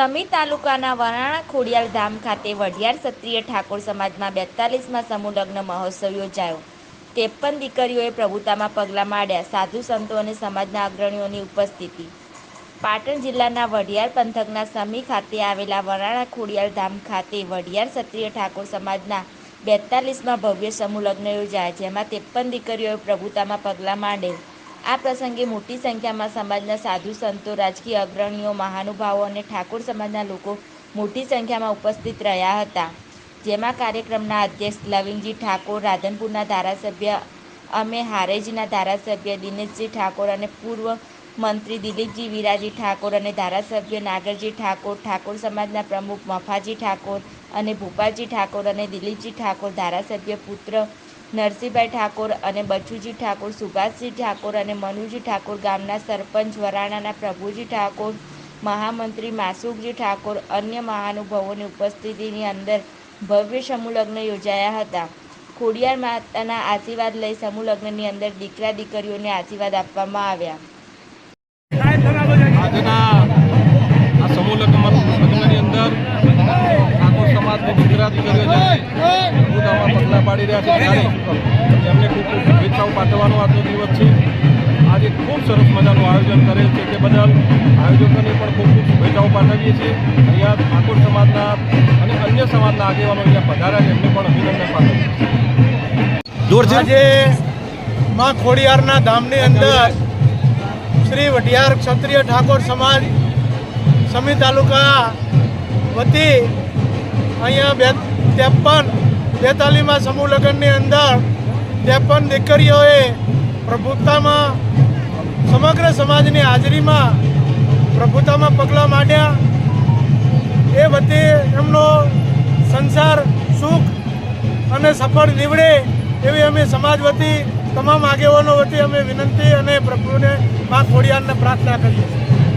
સમી તાલુકાના વરાણા ખોડિયાર ધામ ખાતે વઢિયાર ક્ષત્રિય ઠાકોર સમાજમાં બેતાલીસમાં સમૂહ મહોત્સવ યોજાયો. ત્રેપન દીકરીઓએ પ્રભુતામાં પગલાં માંડ્યા સાધુ સંતો અને સમાજના અગ્રણીઓની ઉપસ્થિતિ. પાટણ જિલ્લાના વઢિયાર પંથકના સમી ખાતે આવેલા વરાણા ખોડિયાર ધામ ખાતે વઢિયાર ક્ષત્રિય ઠાકોર સમાજના બેતાલીસમાં ભવ્ય સમૂહ લગ્ન યોજાયા, જેમાં ત્રેપન દીકરીઓએ પ્રભુતામાં પગલાં માંડેલ. આ પ્રસંગે મોટી સંખ્યામાં સમાજના સાધુ સંતો, રાજકીય અગ્રણીઓ, મહાનુભાવો અને ઠાકોર સમાજના લોકો મોટી સંખ્યામાં ઉપસ્થિત રહ્યા હતા. જેમાં કાર્યક્રમના અધ્યક્ષ લવિંગજી ઠાકોર, રાધનપુરના ધારાસભ્ય અમે, હારેજના ધારાસભ્ય દિનેશજી ઠાકોર અને પૂર્વ મંત્રી દિલીપજી વિરાજી ઠાકોર અને ધારાસભ્ય નાગરજી ઠાકોર ઠાકોર સમાજના પ્રમુખ મફાજી ઠાકોર અને ભૂપાલજી ઠાકોર અને દિલીપજી ઠાકોર ધારાસભ્ય પુત્ર નરસિંહભાઈ ઠાકોર અને બચુજી ઠાકોર, સુભાષજી ઠાકોર અને મનુજી ઠાકોર ગામના સરપંચ વરાણાના પ્રભુજી ઠાકોર, મહામંત્રી માસુકજી ઠાકોર અન્ય મહાનુભાવોની ઉપસ્થિતિની અંદર ભવ્ય સમૂહ યોજાયા હતા. ખોડિયાર માતાના આશીર્વાદ લઈ સમૂહ લગ્નની અંદર દીકરા દીકરીઓને આશીર્વાદ આપવામાં આવ્યા. આજના આ સમૂહ લગ્નમાં પાડી રહ્યા છે. ત્યારે એમને ખૂબ ખૂબ શુભેચ્છાઓ પાઠવવાનો આજનો દિવસ છે. આજે ખૂબ સરસ મજાનું આયોજન કરેલ છે તે બદલ આયોજકોને પણ ખૂબ ખૂબ શુભેચ્છાઓ પાઠવીએ છીએ. અહીંયા ઠાકોર સમાજના અને અન્ય સમાજના આગેવાનો અહીંયા પધાર્યા છે. એમને પણ અભિનંદન પાઠવીએ આજે માં ખોડિયારના ધામની અંદર શ્રી વઢિયાર ક્ષત્રિય ઠાકોર સમાજ સમી તાલુકા વતી અહીંયા બે ત્રેપન બેતાલીમાં સમૂહ લગ્નની અંદર ત્રેપન દીકરીઓએ પ્રભુતામાં, સમગ્ર સમાજની હાજરીમાં પ્રભુતામાં પગલાં માંડ્યા. એ વતી એમનો સંસાર સુખ અને સફળ નીવડે એવી અમે સમાજ વતી, તમામ આગેવાનો વતી અમે વિનંતી અને પ્રભુને માં ખોડિયારને પ્રાર્થના કરીએ છીએ.